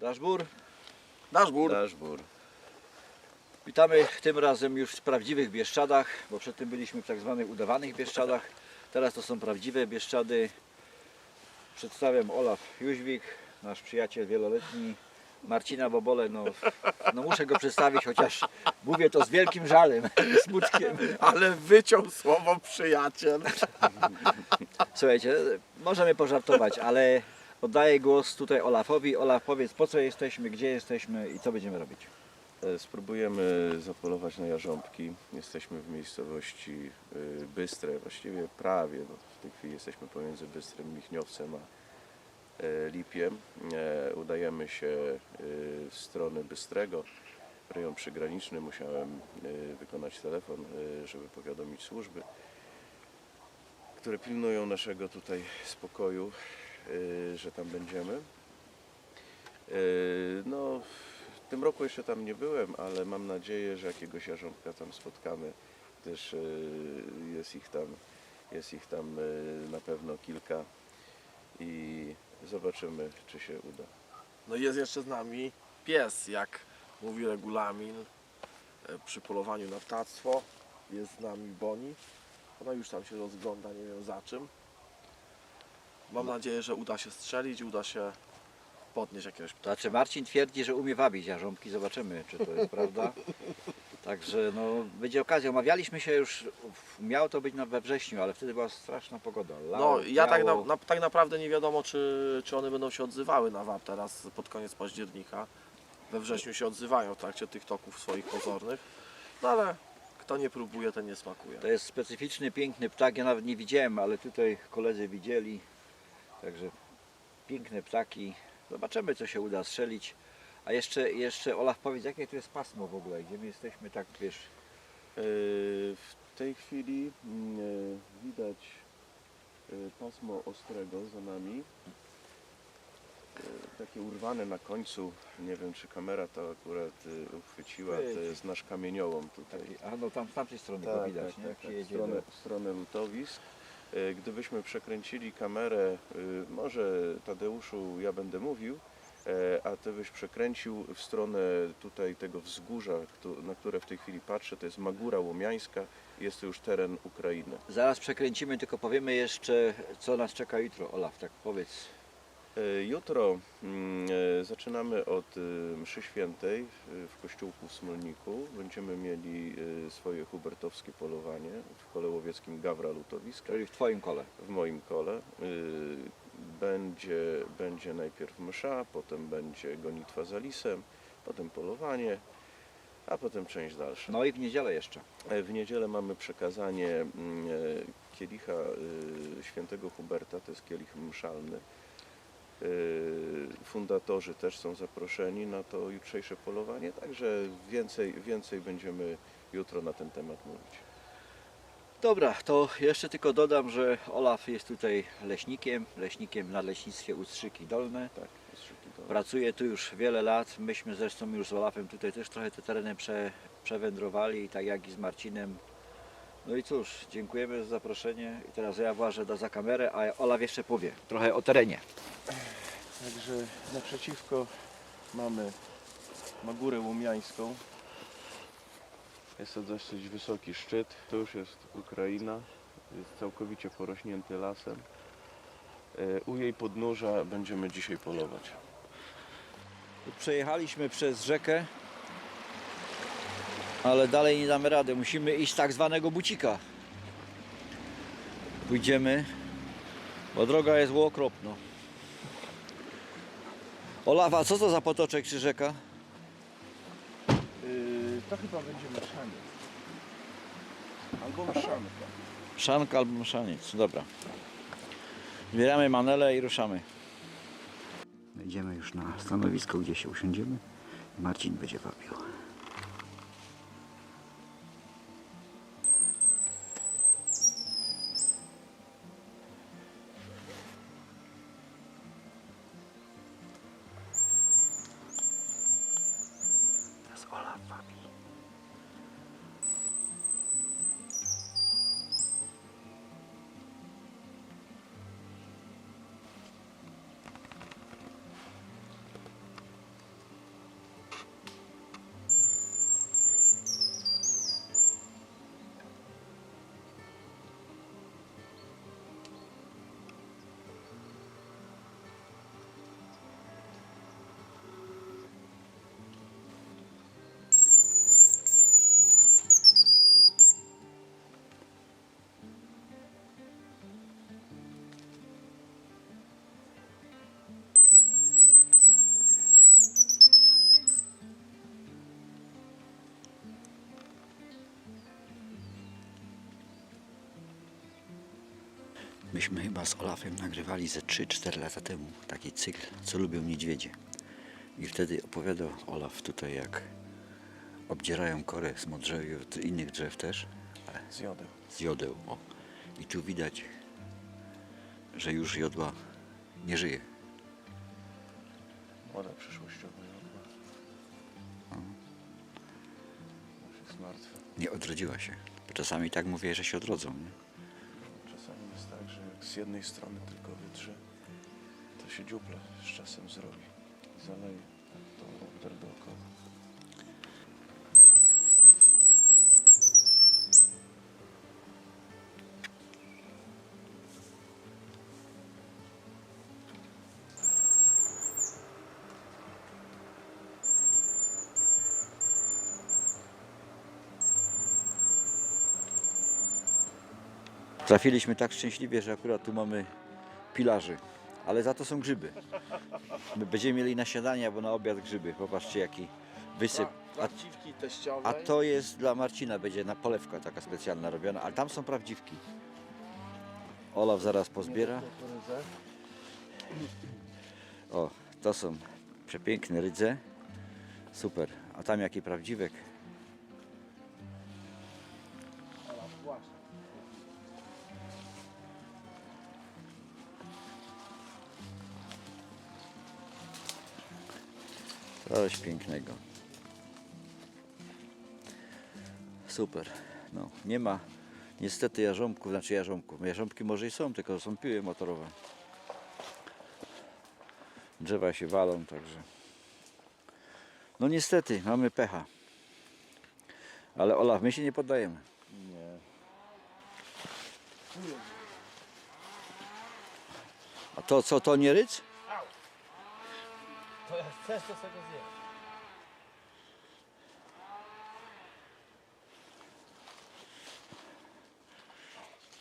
Daszbur. Daszbur. Daszbur. Witamy tym razem już w prawdziwych Bieszczadach, bo przedtem byliśmy w tak zwanych udawanych Bieszczadach. Teraz to są prawdziwe Bieszczady. Przedstawiam Olaf Jóźwik, nasz przyjaciel wieloletni. Marcina Bobole, no, no muszę go przedstawić, chociaż mówię to z wielkim żalem, smutkiem. Ale wyciął słowo przyjaciel. Słuchajcie, możemy pożartować, ale oddaję głos tutaj Olafowi. Olaf, powiedz po co jesteśmy, gdzie jesteśmy i co będziemy robić. E, Spróbujemy zapolować na jarząbki. Jesteśmy w miejscowości y, Bystre, właściwie prawie. No, w tej chwili jesteśmy pomiędzy Bystrem, Michniowcem a e, Lipiem. E, Udajemy się w stronę Bystrego. Rejon przygraniczny. Musiałem wykonać telefon, żeby powiadomić służby, które pilnują naszego tutaj spokoju, że tam będziemy. Y, No, w tym roku jeszcze tam nie byłem, ale mam nadzieję, że jakiegoś jarząbka tam spotkamy. Też y, jest ich tam, jest ich tam y, na pewno kilka i zobaczymy, czy się uda. No i jest jeszcze z nami pies, jak mówi regulamin przy polowaniu na ptactwo. Jest z nami Boni. Ona już tam się rozgląda, nie wiem za czym. Mam nadzieję, że uda się strzelić, uda się podnieść jakiegoś ptaka. znaczy Marcin twierdzi, że umie wabić jarząbki, zobaczymy czy to jest prawda. Także no, będzie okazja. Omawialiśmy się już, miało to być na- we wrześniu, ale wtedy była straszna pogoda. No Lało, ja tak, na, na, tak naprawdę nie wiadomo, czy, czy one będą się odzywały na WAP teraz pod koniec października. We wrześniu się odzywają w trakcie tych toków swoich pozornych. No ale kto nie próbuje, ten nie smakuje. To jest specyficzny, piękny ptak. Ja nawet nie widziałem, ale tutaj koledzy widzieli. Także piękne ptaki. Zobaczymy, co się uda strzelić. A jeszcze, jeszcze Olaf, powiedz, jakie tu jest pasmo w ogóle? Gdzie my jesteśmy, tak wiesz, Y, W tej chwili mm, y, widać y, pasmo ostrego za nami. Takie urwane na końcu, nie wiem czy kamera to akurat uchwyciła, to jest nasz kamieniołom tutaj. taki, a no tam z tamtej strony go widać, nie? tak, tak, stronę, do- w stronę lutowisk. Y, Gdybyśmy przekręcili kamerę, y, może Tadeuszu ja będę mówił, e, a ty byś przekręcił w stronę tutaj tego wzgórza, na które w tej chwili patrzę, to jest Magura Łomiańska, jest to już teren Ukrainy. Zaraz przekręcimy, tylko powiemy jeszcze, co nas czeka jutro. Olaf, tak powiedz. E, Jutro mm, e, zaczynamy od e, mszy świętej w kościółku w Smolniku. Będziemy mieli e, swoje hubertowskie polowanie w kole łowieckim Gawra Lutowiska. Czyli w Twoim kole. w moim kole. Y, Będzie, będzie najpierw msza, potem będzie gonitwa za lisem, potem polowanie, a potem część dalsza. No i w niedzielę jeszcze. E, W niedzielę mamy przekazanie mm, kielicha y, świętego Huberta, to jest kielich mszalny. Y, Fundatorzy też są zaproszeni na to jutrzejsze polowanie, także więcej, więcej będziemy jutro na ten temat mówić. Dobra, to jeszcze tylko dodam, że Olaf jest tutaj leśnikiem, leśnikiem na leśnictwie Ustrzyki Dolne. Tak, szybki to. Pracuje tu już wiele lat. Myśmy zresztą już z Olafem tutaj też trochę te tereny prze, przewędrowali, tak jak i z Marcinem. No i cóż, dziękujemy za zaproszenie. I teraz ja włażę da za kamerę, a Olaf jeszcze powie trochę o terenie. Także naprzeciwko mamy Magurę Łomiańską. Jest to dosyć wysoki szczyt. To już jest Ukraina. Jest całkowicie porośnięty lasem. E, U jej podnóża będziemy dzisiaj polować. Przejechaliśmy przez rzekę, ale dalej nie damy rady. Musimy iść z tak zwanego bucika. Pójdziemy, bo droga jest okropno. Olawa, co to za potoczek czy rzeka? to chyba będzie mszaniec. Albo mszanka. Szanka albo mszaniec. Dobra. Zbieramy manele i ruszamy. Idziemy już na stanowisko, gdzie się usiądziemy. Marcin będzie wabił. Myśmy chyba z Olafem nagrywali ze 3-4 lata temu taki cykl, co lubią niedźwiedzie. I wtedy opowiadał Olaf tutaj, jak obdzierają korę z modrzewiu, z innych drzew też, Z jodem. z jodeł. O. I tu widać, że już jodła nie żyje. Młoda przyszłościowa jodła. Już jest martwa. Nie odrodziła się. Bo czasami tak mówię, że się odrodzą. Nie? Z jednej strony tylko wytrze, to się dziupla z czasem zrobi zaleje tą obder dookoła. Trafiliśmy tak szczęśliwie, że akurat tu mamy pilarzy. Ale za to są grzyby. My będziemy mieli na śniadanie albo na obiad grzyby. Popatrzcie jaki wysyp. A, Prawdziwki teściowej. a to jest dla Marcina, będzie na polewka taka specjalna robiona, ale tam są prawdziwki. Olaf zaraz pozbiera. O, to są przepiękne rydze. Super. A tam jaki prawdziwek. Coś pięknego. Super. No, nie ma niestety jarząbków, znaczy jarząbków. Jarząbki może i są, tylko są piły motorowe. Drzewa się walą, także. No niestety, mamy pecha. Ale Olaf, my się nie poddajemy. Nie. A to co, to nie ryc? To jak chcesz, to sobie zjem.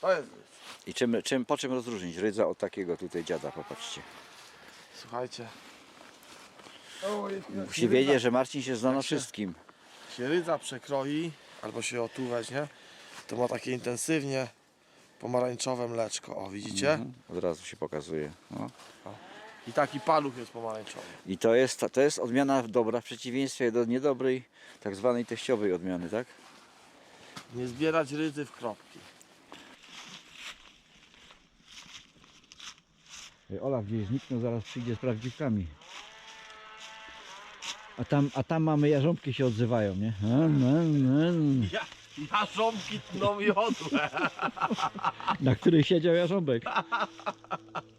To jest. I czym, czym, po czym rozróżnić rydza od takiego tutaj dziada, popatrzcie. Słuchajcie. Musi wiedzieć, że Marcin się zna na wszystkim. się rydza przekroi, albo się o tu weźmie, to ma takie intensywnie pomarańczowe mleczko. O, widzicie? Mhm, Od razu się pokazuje. No. I taki paluch jest pomarańczowy. I to jest, to jest odmiana dobra w przeciwieństwie do niedobrej, tak zwanej teściowej odmiany, tak? Nie zbierać rydzy w kropki. Olaf gdzieś zniknął, zaraz przyjdzie z prawdziwkami. A tam, a tam mamy jarząbki się odzywają, nie? Ja, jarząbki tną jodłę. Na których siedział jarząbek.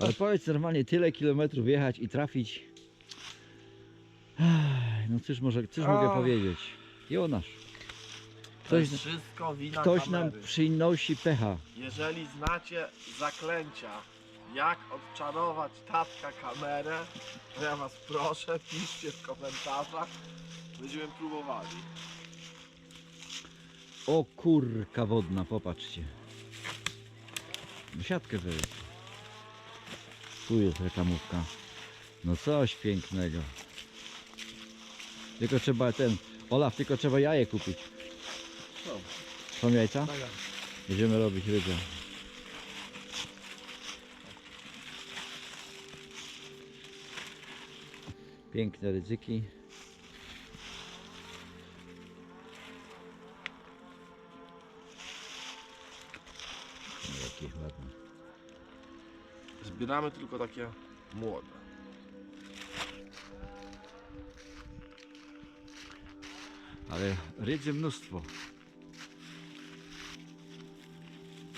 Ale powiedz normalnie tyle kilometrów jechać i trafić. No cóż, może, cóż mogę powiedzieć? Jonasz. To Ktoś, jest wszystko wina ktoś nam kamery. przynosi pecha. Jeżeli znacie zaklęcia, jak odczarować tatka kamerę, to ja was proszę, piszcie w komentarzach. Będziemy próbowali. O kurka wodna, popatrzcie. Siatkę wyjść. Tu jest reklamówka. No coś pięknego. Tylko trzeba ten. Olaf, tylko trzeba jaje kupić. Są. Są jajca? Będziemy robić rybę. Piękne ryzyki. Zbieramy tylko takie młode. Ale rydzy mnóstwo.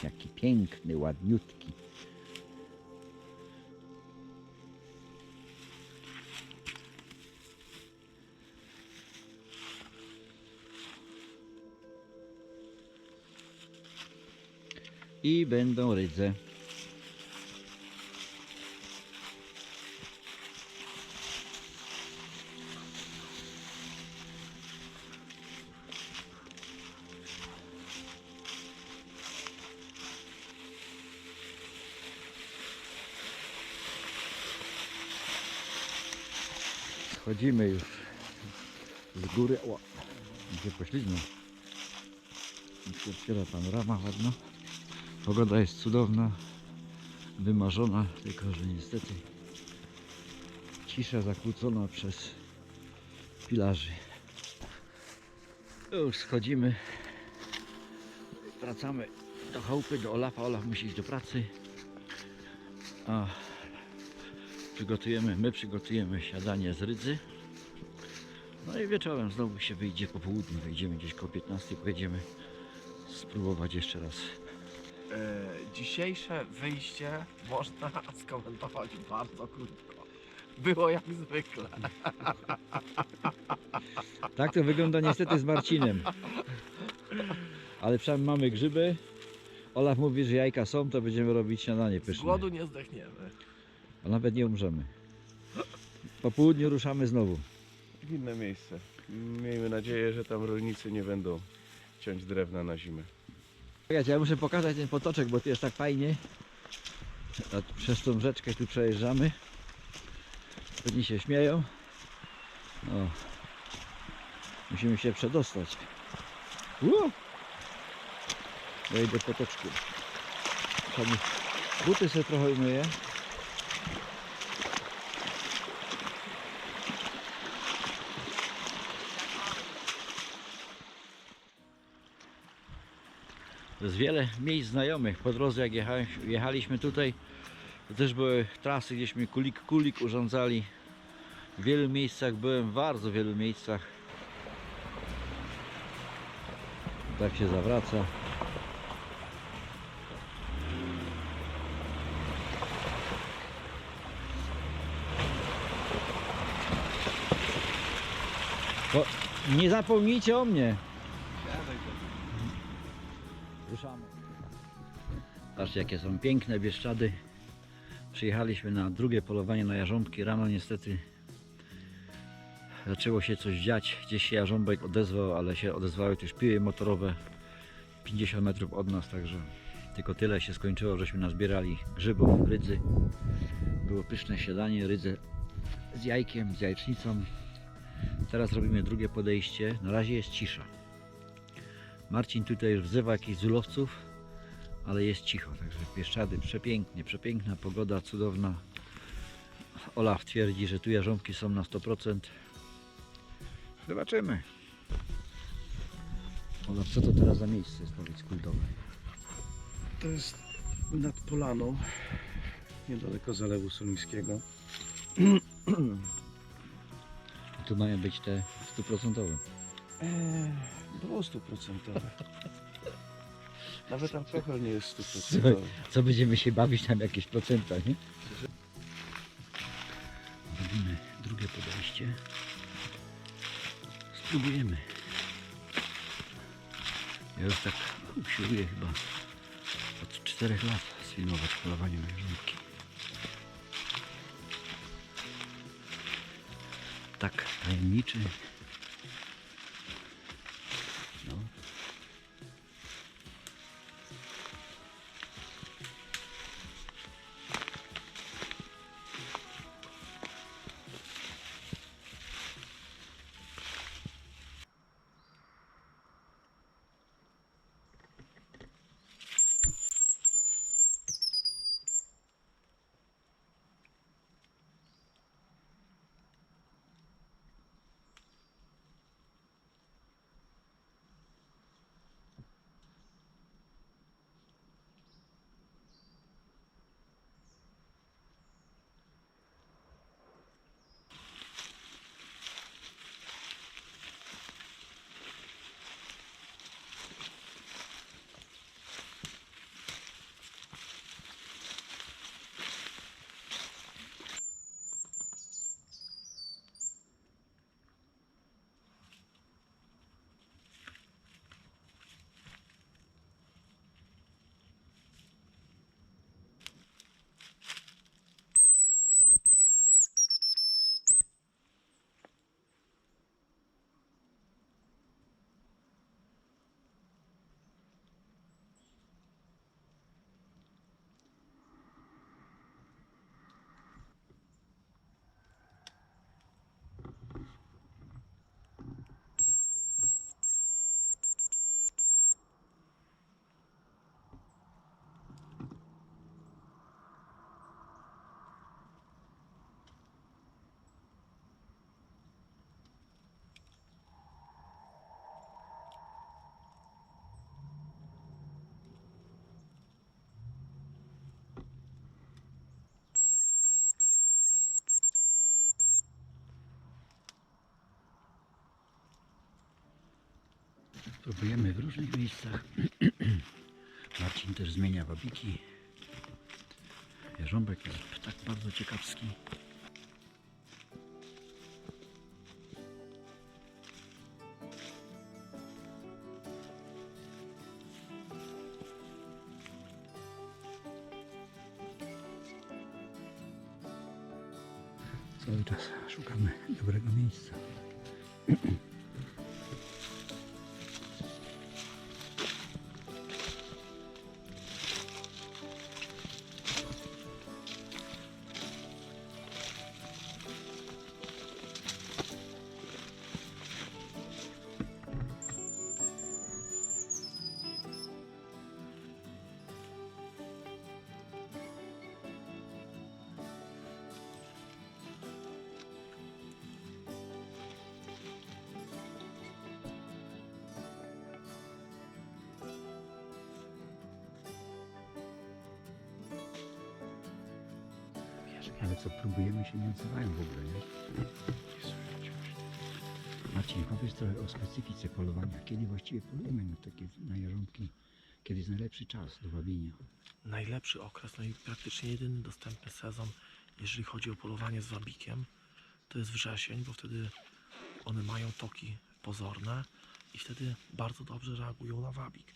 Jaki piękny, ładniutki. I będą rydze. Schodzimy już z góry. O, gdzie poślizgnął. Się otwiera panorama ładna. Pogoda jest cudowna, wymarzona, tylko że niestety cisza zakłócona przez pilarzy. Już schodzimy, wracamy do chałupy, do Olafa. Olaf musi iść do pracy. A przygotujemy, my przygotujemy siadanie z rydzy. No i wieczorem znowu się wyjdzie po południu, wyjdziemy gdzieś koło 15, pojedziemy spróbować jeszcze raz. E, dzisiejsze wyjście można skomentować bardzo krótko. Było jak zwykle. Tak to wygląda niestety z Marcinem. Ale przynajmniej mamy grzyby. Olaf mówi, że jajka są, to będziemy robić śniadanie Z pyszne. głodu nie zdechniemy. A nawet nie umrzemy. Po południu ruszamy znowu. W inne miejsce. Miejmy nadzieję, że tam rolnicy nie będą ciąć drewna na zimę. Czekajcie, ja muszę pokazać ten potoczek, bo tu jest tak fajnie. A przez tą rzeczkę tu przejeżdżamy. Pewnie się śmieją. O. Musimy się przedostać. Ło! Wejdę potoczkiem. Buty sobie trochę umyję. Jest wiele miejsc znajomych. Po drodze jak jechaliśmy tutaj, to też były trasy, gdzieśmy kulik kulik urządzali. W wielu miejscach byłem, w bardzo wielu miejscach. Tak się zawraca. Nie zapomnijcie o mnie. Ruszamy. Patrzcie jakie są piękne bieszczady. Przyjechaliśmy na drugie polowanie na jarząbki. Rano niestety zaczęło się coś dziać. Gdzieś się jarząbek odezwał, ale się odezwały też piły motorowe 50 metrów od nas, także tylko tyle się skończyło, żeśmy nazbierali grzybów, rydzy. Było pyszne śniadanie, rydze z jajkiem, z jajecznicą. Teraz robimy drugie podejście. Na razie jest cisza. Marcin tutaj już wzywa jakichś zulowców, ale jest cicho, także Pieszczady przepięknie, przepiękna pogoda, cudowna. Olaf twierdzi, że tu jarząbki są na 100%. Zobaczymy. Olaf, co to teraz za miejsce jest, powiedz, kultowe? To jest nad Polaną, niedaleko Zalewu Solińskiego. Tu mają być te 100%. Eee, było stuprocentowe. Nawet alkohol nie jest stuprocentowy. co będziemy się bawić tam jakieś procenta, nie? Robimy drugie podejście. Spróbujemy. Ja już tak usiłuję chyba od 4 lat sfilmować polowanie na. Tak tajemniczy. Próbujemy w różnych miejscach. Marcin też zmienia wabiki. Jarząbek jest tak bardzo ciekawski. Cały czas szukamy dobrego miejsca. odzywają w ogóle, nie? Marcin, powiedz trochę o specyfice polowania. Kiedy właściwie polujemy na takie na jarząbki? Kiedy jest najlepszy czas do wabienia? Najlepszy okres, no i praktycznie jedyny dostępny sezon, jeżeli chodzi o polowanie z wabikiem, to jest wrzesień, bo wtedy one mają toki pozorne i wtedy bardzo dobrze reagują na wabik.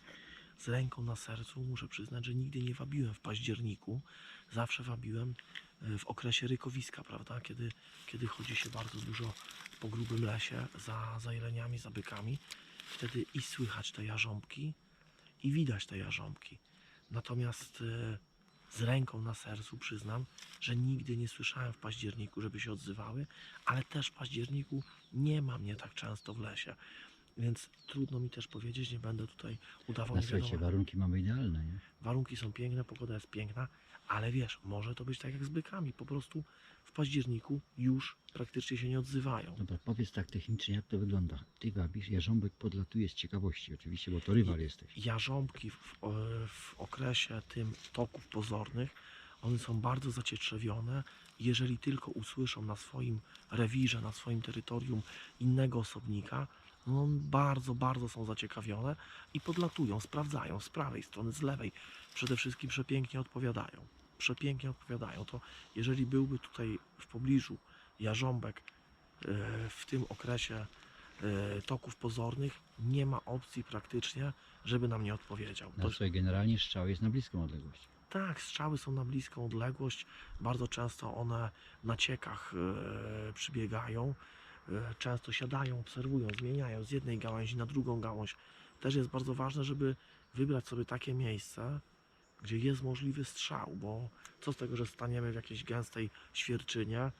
Z ręką na sercu muszę przyznać, że nigdy nie wabiłem w październiku. Zawsze wabiłem w okresie rykowiska, prawda? Kiedy, kiedy chodzi się bardzo dużo po grubym lesie za, za jeleniami, za bykami. Wtedy i słychać te jarząbki, i widać te jarząbki. Natomiast e, z ręką na sercu przyznam, że nigdy nie słyszałem w październiku, żeby się odzywały, ale też w październiku nie ma mnie tak często w lesie. Więc trudno mi też powiedzieć, nie będę tutaj udawał nie słuchajcie, warunki mamy idealne, nie? Warunki są piękne, pogoda jest piękna, ale wiesz, może to być tak jak z bykami. Po prostu w październiku już praktycznie się nie odzywają. Dobra, powiedz tak technicznie, jak to wygląda. Ty wabisz, jarząbek podlatuje z ciekawości oczywiście, bo to rywal jesteś. Jarząbki w, w okresie tym toków pozornych, one są bardzo zacietrzewione. Jeżeli tylko usłyszą na swoim rewirze, na swoim terytorium innego osobnika, no bardzo, bardzo są zaciekawione i podlatują, sprawdzają z prawej strony, z lewej. Przede wszystkim przepięknie odpowiadają. Przepięknie odpowiadają. To jeżeli byłby tutaj w pobliżu jarząbek e, w tym okresie e, toków pozornych, nie ma opcji praktycznie, żeby nam nie odpowiedział. Na To, generalnie strzał jest na bliską odległość. tak, strzały są na bliską odległość. Bardzo często one na ciekach e, przybiegają. E, często siadają, obserwują, zmieniają z jednej gałęzi na drugą gałąź. Też jest bardzo ważne, żeby wybrać sobie takie miejsce, gdzie jest możliwy strzał, bo co z tego, że staniemy w jakiejś gęstej świerczynie, e,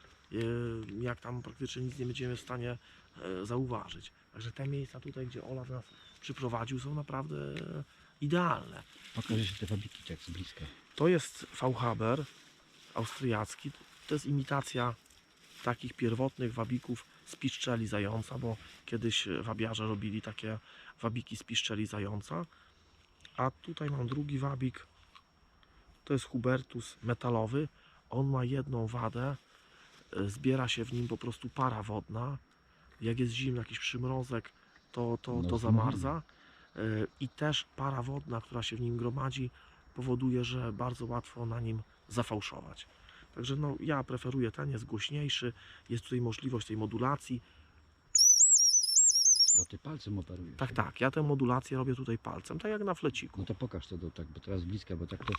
jak tam praktycznie nic nie będziemy w stanie e, zauważyć. Także te miejsca tutaj, gdzie Olaf nas przyprowadził, są naprawdę idealne. Pokaż jeszcze te wabiki tak z bliska. To jest Fauhaber austriacki. To jest imitacja takich pierwotnych wabików z piszczeli zająca, bo kiedyś wabiarze robili takie wabiki z piszczeli zająca. A tutaj mam drugi wabik. To jest Hubertus metalowy. On ma jedną wadę. Zbiera się w nim po prostu para wodna. Jak jest zimno, jakiś przymrozek, to, to, No, to no. zamarza. E, I też para wodna, która się w nim gromadzi, powoduje, że bardzo łatwo na nim zafałszować. Także no, ja preferuję ten, jest głośniejszy, jest tutaj możliwość tej modulacji. Bo ty palcem operujesz. Tak, tak, ja tę modulację robię tutaj palcem, tak jak na fleciku. No to pokaż to do, tak, bo teraz z bliska, bo tak to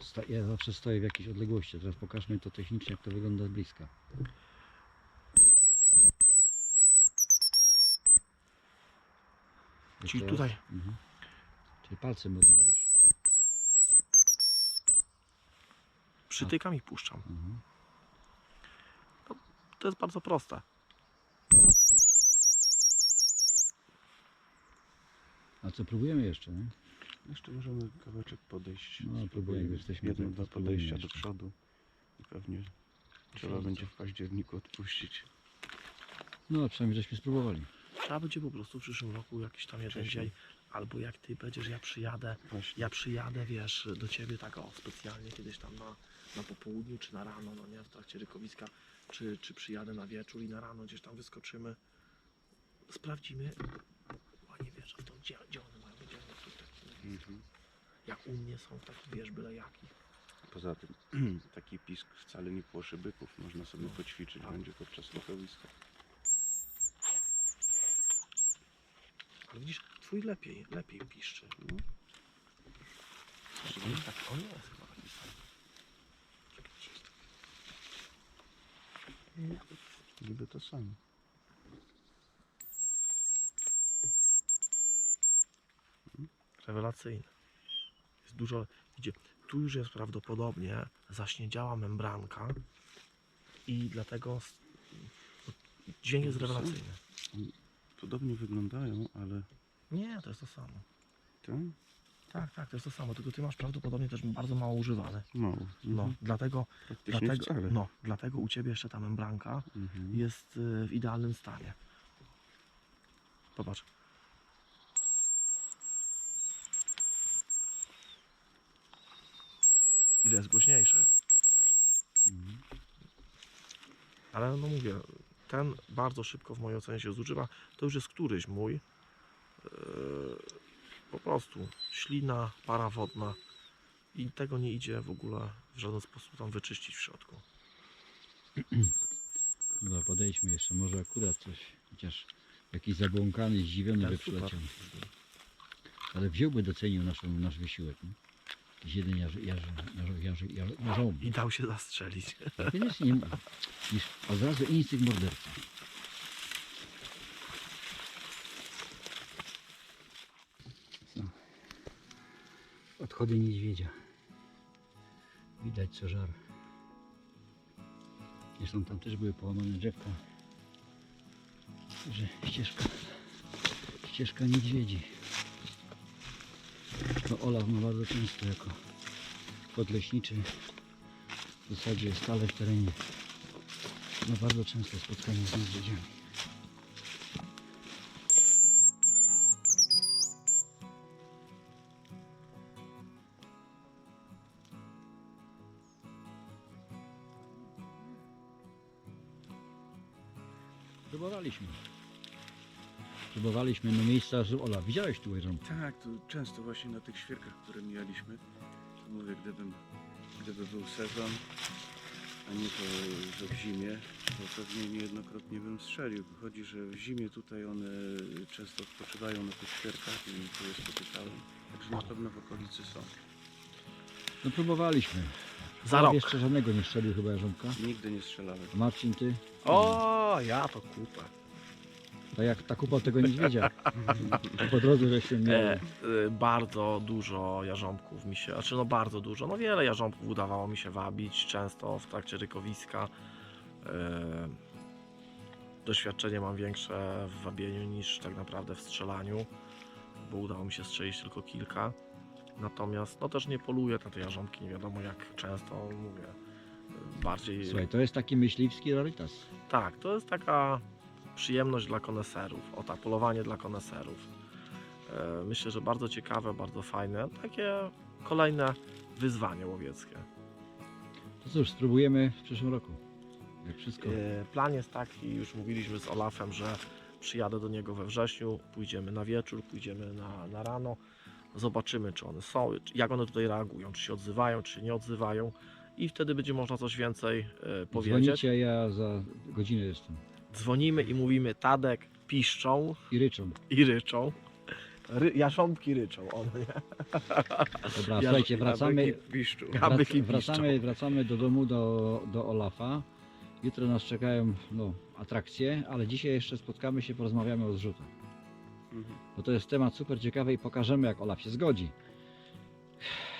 sta, ja zawsze stoję w jakiejś odległości. Teraz pokażmy to technicznie, jak to wygląda z bliska. Czyli tutaj Mhm. Czyli palcem operujesz. Przytykam i puszczam. Mhm. To jest bardzo proste. A co próbujemy jeszcze, nie? Jeszcze możemy kawałeczek podejść. No, próbujemy, jesteśmy Jedno, tu, dwa spróbujemy podejścia do jeszcze. przodu. I pewnie trzeba będzie w październiku odpuścić. No, przynajmniej żeśmy spróbowali. Trzeba będzie po prostu w przyszłym roku jakiś tam jeden Wcześniej. dzień, albo jak ty będziesz, ja przyjadę, Właśnie. ja przyjadę, wiesz, do ciebie tak o, specjalnie kiedyś tam na, na popołudniu, czy na rano, no nie, w trakcie rykowiska, czy, czy przyjadę na wieczór i na rano gdzieś tam wyskoczymy, sprawdzimy, ładnie wiesz, że w tą gdzie, gdzie one mają być, one tu takie, Mhm. jak u mnie są takie, wiesz, byle jaki. Poza tym taki pisk wcale nie płoszy byków. Można sobie poćwiczyć będzie podczas lokowiska. Ale widzisz, twój lepiej, lepiej piszczy. No. Tak, on jest chyba taki sam. Czekaj, gdzieś tam. Niby to samo. Rewelacyjny. Jest dużo, idzie. Tu już jest prawdopodobnie zaśniedziała membranka i dlatego dźwięk jest rewelacyjny. Podobnie wyglądają, ale Nie, to jest to samo. to Tak, tak, to jest to samo, tylko ty masz prawdopodobnie też bardzo mało używane. mało. No, Mhm. dlatego, Praktycznie dlatego, wcale. no, dlatego u ciebie jeszcze ta membranka Mhm. jest y, w idealnym stanie. Popatrz. Ile jest głośniejszy. Mhm. Ale no mówię, ten bardzo szybko w mojej ocenie się zużywa. To już jest któryś mój. Yy, po prostu ślina, para wodna i tego nie idzie w ogóle w żaden sposób tam wyczyścić w środku. Dobra, podejdźmy jeszcze, może akurat coś, chociaż jakiś zabłąkany, zdziwiony by przyleciał. Ale wziąłby, docenił naszą, nasz wysiłek. Nie? Jakiś jeden jarzy, jarzy, jarzy, jarzy, jarzy. I dał się zastrzelić. Wiesz, nie ma. Niż od razu instynkt mordercy. Odchody niedźwiedzia. Widać co żar. Zresztą tam też były połamane drzewka. Że ścieżka, ścieżka niedźwiedzi. To Olaf ma bardzo często jako podleśniczy w zasadzie stale w terenie. Ma bardzo często spotkania z niedźwiedziami. Próbowaliśmy. Próbowaliśmy na miejsca, że Ola, widziałeś tu ją? Tak, to często właśnie na tych świerkach, które mijaliśmy. To mówię, gdybym, gdyby był sezon, a nie to, że w zimie, to pewnie niejednokrotnie bym strzelił. Wychodzi, że w zimie tutaj one często odpoczywają na tych świerkach i tu je spotykałem. Także na pewno w okolicy są. No próbowaliśmy. Za Ale rok. Jeszcze żadnego nie strzelił chyba jarząbka. Nigdy nie strzelałem. Marcin, ty? O, ja to kupę. To jak ta kupa tego niedźwiedzia. Po drodze żeśmy mieli. E, e, bardzo dużo jarząbków mi się, znaczy no bardzo dużo, no wiele jarząbków udawało mi się wabić, często w trakcie rykowiska. E, doświadczenie mam większe w wabieniu niż tak naprawdę w strzelaniu, bo udało mi się strzelić tylko kilka. Natomiast no też nie poluję na te jarząbki, nie wiadomo jak często mówię. Bardziej Słuchaj, to jest taki myśliwski rarytas. tak, to jest taka przyjemność dla koneserów. O tak, polowanie dla koneserów. E, Myślę, że bardzo ciekawe, bardzo fajne. Takie kolejne wyzwanie łowieckie. To cóż, spróbujemy w przyszłym roku. Jak wszystko. E, Plan jest taki, już mówiliśmy z Olafem, że przyjadę do niego we wrześniu, pójdziemy na wieczór, pójdziemy na, na rano, zobaczymy czy one są, jak one tutaj reagują, czy się odzywają, czy się nie odzywają i wtedy będzie można coś więcej e, powiedzieć. Dzwonicie, ja za godzinę jestem. Dzwonimy i mówimy Tadek, piszczą I ryczą. i ryczą. Ry, jasząbki ryczą, one nie? Dobra, słuchajcie, wracamy. Gabyki wrac, wracamy, wracamy do domu, do, do Olafa. Jutro nas czekają no, atrakcje, ale dzisiaj jeszcze spotkamy się, porozmawiamy o zrzutach. Mhm. Bo to jest temat super ciekawy i pokażemy, jak Olaf się zgodzi.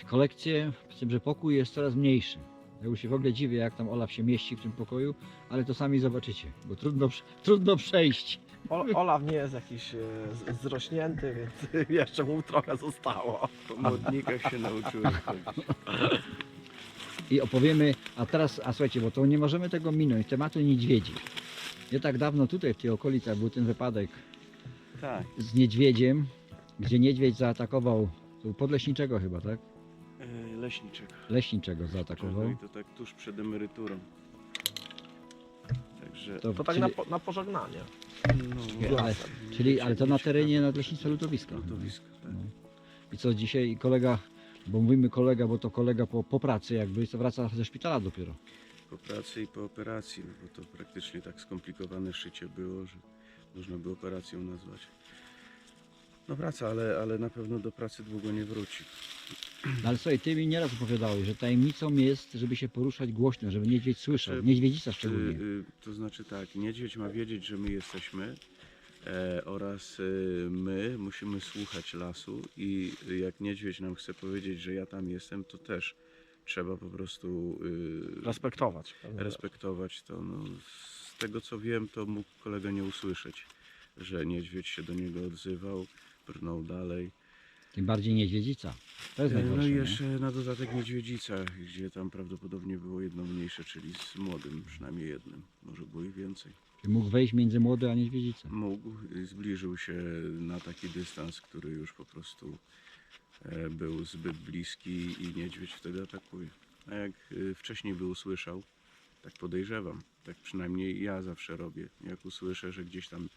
Kolekcje, z tym, że pokój jest coraz mniejszy. Ja już się w ogóle dziwię, jak tam Olaf się mieści w tym pokoju, ale to sami zobaczycie, bo trudno, trudno przejść. O, Olaf nie jest jakiś e, z- zrośnięty, więc jeszcze mu trochę zostało. Po modnikach się nauczyłem chodzić. i opowiemy, a teraz, a słuchajcie, bo to nie możemy tego minąć, tematu niedźwiedzi. Nie tak dawno tutaj w tej okolicach był ten wypadek Tak. z niedźwiedziem, gdzie niedźwiedź zaatakował, to był podleśniczego chyba, tak? Leśniczek. Leśniczego zaatakował. I to tak tuż przed emeryturą. Tak Także To, To tak czyli, na, po- na pożegnanie. no, ale, czyli, ale to na terenie nadleśnictwa Lutowiska. Lodowisko, tak. I co dzisiaj kolega, bo mówimy kolega, bo to kolega po, po pracy jakby, co wraca ze szpitala dopiero. Po pracy i po operacji, no bo to praktycznie tak skomplikowane szycie było, że można by operacją nazwać. No wraca, ale, ale na pewno do pracy długo nie wróci. No ale słuchaj, ty mi nieraz opowiadałeś, że tajemnicą jest, żeby się poruszać głośno, żeby niedźwiedź słyszał, Że- niedźwiedzica szczególnie. y, to znaczy tak, niedźwiedź ma wiedzieć, że my jesteśmy e, oraz y, my musimy słuchać lasu i y, jak niedźwiedź nam chce powiedzieć, że ja tam jestem, to też trzeba po prostu y, Respektować. respektować to. No, z tego co wiem, to mógł kolega nie usłyszeć, że niedźwiedź się do niego odzywał, brnął dalej. Tym bardziej niedźwiedzica. To jest E, najgorsze. No i nie? jeszcze na dodatek niedźwiedzica, gdzie tam prawdopodobnie było jedno mniejsze, czyli z młodym, przynajmniej jednym. Może było ich więcej. Czyli Mógł wejść między młody a niedźwiedzicę. Mógł, zbliżył się na taki dystans, który już po prostu e, był zbyt bliski i niedźwiedź wtedy atakuje. A jak y, wcześniej by usłyszał, tak podejrzewam, tak przynajmniej ja zawsze robię, jak usłyszę, że gdzieś tam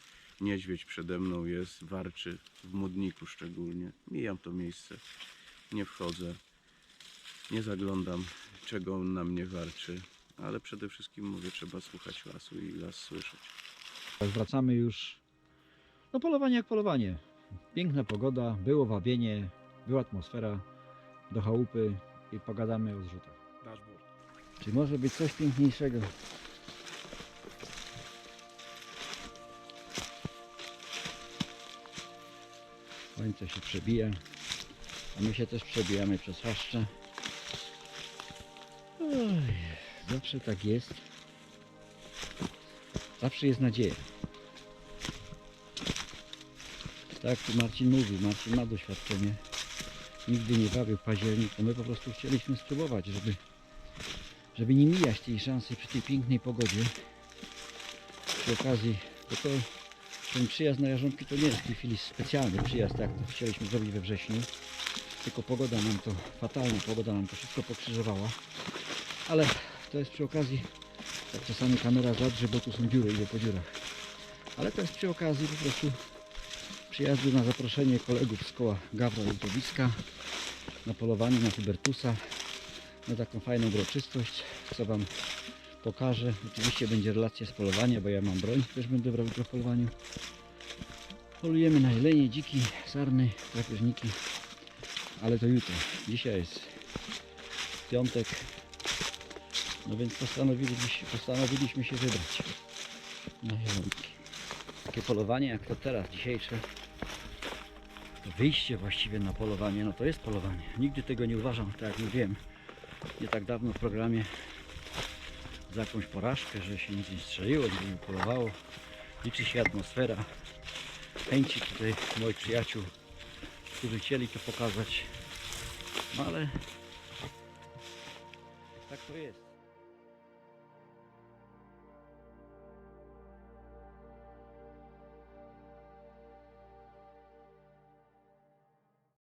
niedźwiedź przede mną jest, warczy, w modniku szczególnie, mijam to miejsce, nie wchodzę, nie zaglądam, czego on na mnie warczy, ale przede wszystkim mówię, trzeba słuchać lasu i las słyszeć. Wracamy już. No polowanie jak polowanie. Piękna pogoda, było wabienie, była atmosfera do chałupy i pogadamy o zrzutach. Dashboard. Czy może być coś piękniejszego? Słońce się przebija, a my się też przebijamy przez chaszcze. Oj, zawsze tak jest. Zawsze jest nadzieja. Tak tu Marcin mówił, Marcin ma doświadczenie. Nigdy nie bawił październik, to my po prostu chcieliśmy spróbować, żeby żeby nie mijać tej szansy przy tej pięknej pogodzie. Przy okazji, bo to ten przyjazd na Jarząbki to nie jest w tej chwili specjalny przyjazd, tak to chcieliśmy zrobić we wrześniu. Tylko pogoda nam to, fatalna pogoda nam to wszystko pokrzyżowała. Ale to jest przy okazji, tak czasami kamera zadrze, bo tu są dziury, idę po dziurach. Ale to jest przy okazji po prostu przyjazdu na zaproszenie kolegów z koła Gawra Lutowiska na polowanie na Hubertusa na taką fajną uroczystość, co Wam pokażę. Oczywiście będzie relacja z polowania, bo ja mam broń, też będę brał w polowaniu. Polujemy na jelenie, dziki, sarny, drapieżniki, ale to jutro. Dzisiaj jest piątek, no więc postanowiliśmy, postanowiliśmy się wybrać na zielonki. Takie polowanie jak to teraz, dzisiejsze, to wyjście właściwie na polowanie, no to jest polowanie. Nigdy tego nie uważam, tak jak mówiłem, nie tak dawno w programie za jakąś porażkę, że się nic nie strzeliło, nic nie polowało. Liczy się atmosfera, chęci tutaj moich przyjaciół, którzy chcieli to pokazać. No ale tak to jest.